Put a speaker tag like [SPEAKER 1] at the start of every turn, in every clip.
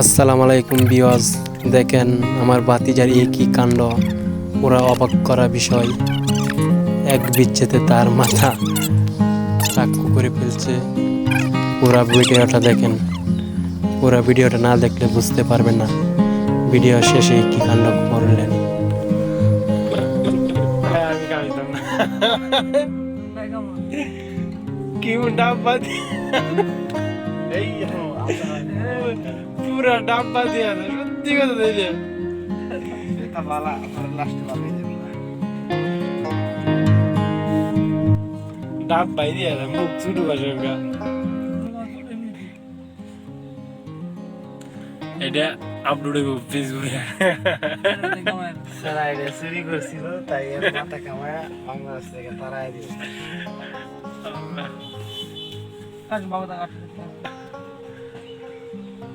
[SPEAKER 1] আসসালামু আলাইকুম বিওয়াজ দেখেন, আমার বাতিজার এই কি কাণ্ড। ওরা অবাক করা বিষয়। এক বিচ্ছেতে তার মাথা চাক্কু করে ফেলছে। পুরা ভিডিওটা দেখেন। পুরা ভিডিওটা না দেখলে বুঝতে পারবেন না। ভিডিও শেষে কি কাণ্ড করলেন।
[SPEAKER 2] কি ডাব্বা? এই পুরা ডাব্বা দিয়ে আছে সত্যি কথা দিলে। দিয়ে আছে মুখ ছুটু এটা আপলোড হইব ফেসবুকে
[SPEAKER 3] তারা এটা চুরি করছিল তাই মাথা কামায় বাংলাদেশ থেকে তারাই দিল।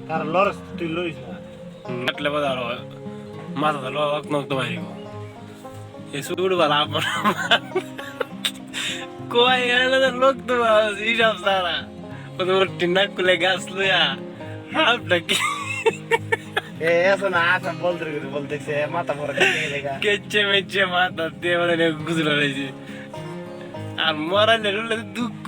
[SPEAKER 3] তার লরস তুই লইস না
[SPEAKER 2] কাটলে বাদ আর মাথা ধরো অক নক তো মারিব এ সুড় বালা আপন কই এলা লোক তো হিসাব সারা ও তো টিনা কুলে গাছ লইয়া হাফটা কি
[SPEAKER 3] এ এসো না আসা বলতে বলতেছে মাথা পরে কেটে দেখা
[SPEAKER 2] কেচে মেচে মাথা দিয়ে মানে গুজরা রয়েছে আর মরালে রুলে দুঃখ